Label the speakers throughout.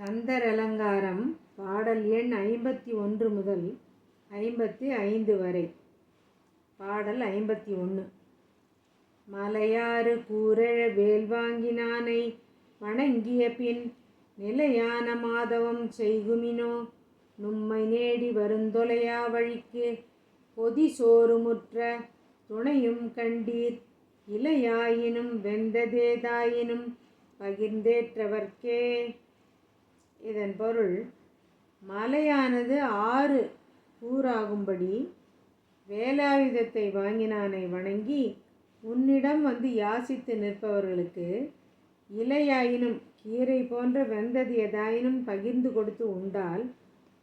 Speaker 1: சந்தரலங்காரம் பாடல் எண் ஐம்பத்தி ஒன்று முதல் ஐம்பத்தி ஐந்து வரை. பாடல் ஐம்பத்தி ஒன்று. மலையாறு கூரழ வேல் வாங்கினானை வணங்கிய பின் நிலையான மாதவம் செய்குமினோ? நும்மை நேடி வருந்தொலையா வழிக்கு பொதி சோறுமுற்ற துணையும் கண்டீர். இலையாயினும் வெந்ததேதாயினும் பகிர்ந்தேற்றவர்க்கே? இதன் பொருள் மலையானது ஆறு ஊராகும்படி வேலாயுதத்தை வாங்கினானை வணங்கி உன்னிடம் வந்து யாசித்து நிற்பவர்களுக்கு இலையாயினும் கீரை போன்ற வெந்தது எதாயினும் பகிர்ந்து கொடுத்து உண்டால்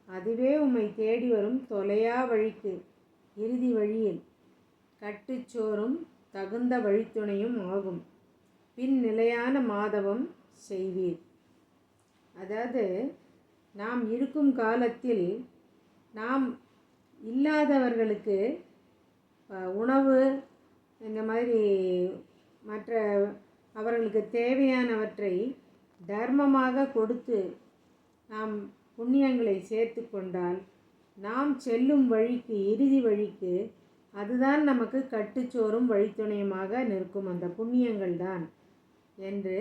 Speaker 1: அதுவே உம்மை தேடி வரும் தொலையா வழிக்கு இறுதி வழியில். கட்டுச்சோறும் தகுந்த வழித்துணையும் ஆகும். பின் நிலையான மாதவம் செய்வீர். அதாவது நாம் இருக்கும் காலத்தில் நாம் இல்லாதவர்களுக்கு உணவு இந்த மாதிரி மற்ற அவர்களுக்கு தேவையானவற்றை தர்மமாக கொடுத்து நாம் புண்ணியங்களை சேர்த்து கொண்டால் நாம் செல்லும் வழிக்கு இறுதி வழிக்கு அதுதான் நமக்கு கட்டுச்சோறும் வழித்துணையுமாக நிற்கும் அந்த புண்ணியங்கள் தான் என்று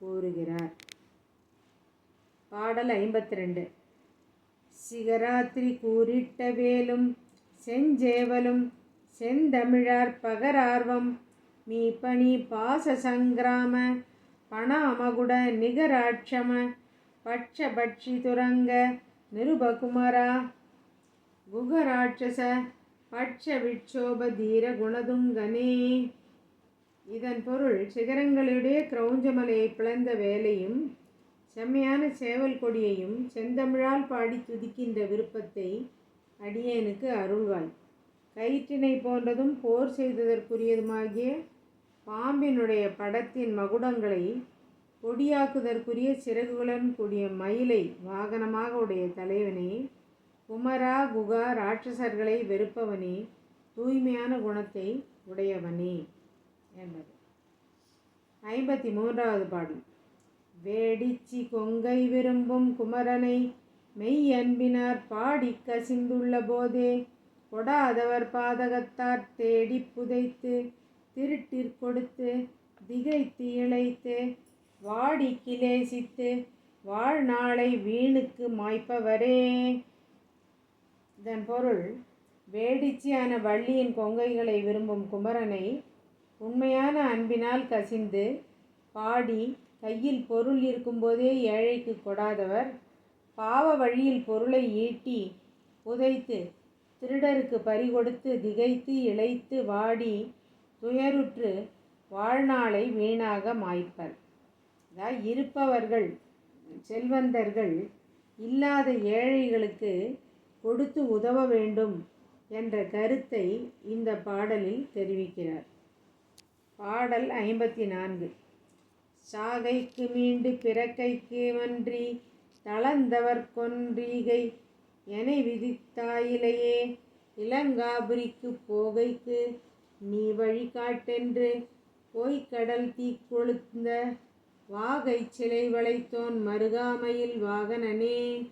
Speaker 1: கூறுகிறார். பாடல் ஐம்பத்தி ரெண்டு சிகராத்திரி கூறிட்ட வேலும் செஞ்சேவலும் செந்தமிழார் பகரார்வம் மீபணி பாச சங்கிராம பண அமகுட நிகராட்சம பட்ச பட்சி துரங்க நிருபகுமரா குகராட்சச பட்ச விட்சோப தீர குணதுங்கனே. இதன் பொருள் சிகரங்களுடைய கிரௌஞ்சமலையை பிளந்த வேலையும் செம்மையான சேவல் கொடியையும் செந்தமிழால் பாடி துதிக்கின்ற விருப்பத்தை அடியேனுக்கு அருள்வாய். கயிற்றினை போன்றதும் போர் செய்ததற்குரியதுமாகிய பாம்பினுடைய படத்தின் மகுடங்களை கொடியாக்குதற்குரிய சிறகுகளுடன் கூடிய மயிலை வாகனமாக உடைய தலைவனே குமரா குகா ராட்சசர்களை வெறுப்பவனே தூய்மையான குணத்தை உடையவனே என்பது. ஐம்பத்தி மூன்றாவது பாடல். வேடிச்சி கொங்கை விரும்பும் குமரனை மெய் அன்பினார் பாடி கசிந்துள்ள போதே கொடாதவர் பாதகத்தார் தேடி புதைத்து திருட்டிற் கொடுத்து திகைத்து இழைத்து வாடி கிலேசித்து வாழ்நாளை வீணுக்கு மாய்ப்பவரே. இதன் பொருள் வேடிச்சியான வள்ளியின் கொங்கைகளை விரும்பும் குமரனை உண்மையான அன்பினால் கசிந்து பாடி கையில் பொருள் இருக்கும்போதே ஏழைக்கு கொடாதவர். பாவ வழியில் பொருளை ஈட்டி புதைத்து திருடருக்கு பறிகொடுத்து திகைத்து இளைத்து வாடி துயருற்று வாழ்நாளை வீணாக மாய்ப்பர். அதான் இருப்பவர்கள் செல்வந்தர்கள் இல்லாத ஏழைகளுக்கு கொடுத்து உதவ வேண்டும் என்ற கருத்தை இந்த பாடலில் தெரிவிக்கிறார். பாடல் ஐம்பத்தி நான்கு. சாகைக்கு மீண்டு பிறக்கைக்கு மன்றி தளர்ந்தவர் கொன்றீகை என விதித்தாயிலையே இளங்காபுரிக்கு போகைக்கு நீ வழிகாட்டென்று பொய்க்கடல் தீ கொளுந்த வாகை சிலை வளைத்தோன் மருகாமையில் வாகனனே.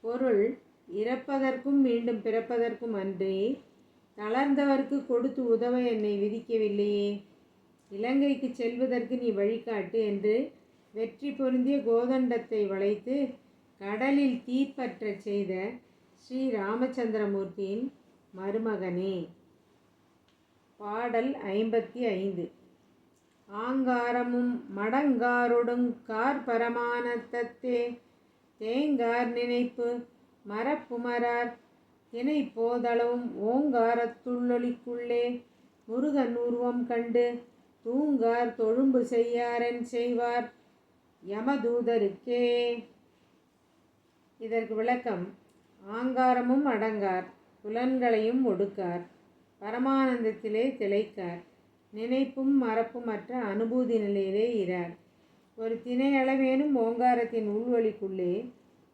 Speaker 1: பொருள் இறப்பதற்கும் மீண்டும் பிறப்பதற்கும் அன்றி தளர்ந்தவர்க்கு கொடுத்து உதவ என்னை விதிக்கவில்லையே. இலங்கைக்கு செல்வதற்கு நீ வழிகாட்டு என்று வெற்றி பொருந்திய கோதண்டத்தை வளைத்து கடலில் தீப்பற்றச் செய்த ஸ்ரீ ராமச்சந்திரமூர்த்தியின் மருமகனே. பாடல் ஐம்பத்தி ஐந்து. ஆங்காரமும் மடங்காரொடும் கார் பரமானத்தத்தே தேங்கார் நினைப்பு மரப்புமரார் தினை போதளவும் ஓங்காரத்துள்ளொலிக்குள்ளே முருகன் உருவம் கண்டு தூங்கார் தொழும்பு செய்யாரன் செய்வார் யமதூதருக்கே. இதற்கு விளக்கம் ஆங்காரமும் அடங்கார் புலன்களையும் ஒடுக்கார் பரமானந்தத்திலே திளைக்கார் நினைப்பும் மறப்புமற்ற அனுபூதி நிலையிலே இரார் ஒரு திணை அளவேனும் ஓங்காரத்தின் உள்வழிக்குள்ளே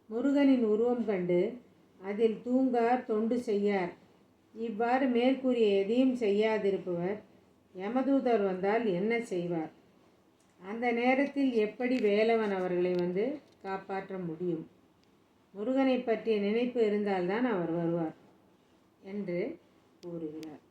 Speaker 1: முருகனின் உருவம் கண்டு அதில் தூங்கார் தொண்டு செய்யார். இவ்வாறு மேற்கூறிய எதையும் செய்யாதிருப்பவர் யமதூதர் வந்தால் என்ன செய்வார்? அந்த நேரத்தில் எப்படி வேலவன் அவர்களை வந்து காப்பாற்ற முடியும்? முருகனை பற்றிய நினைப்பு இருந்தால்தான் அவர் வருவார் என்று கூறுகிறார்.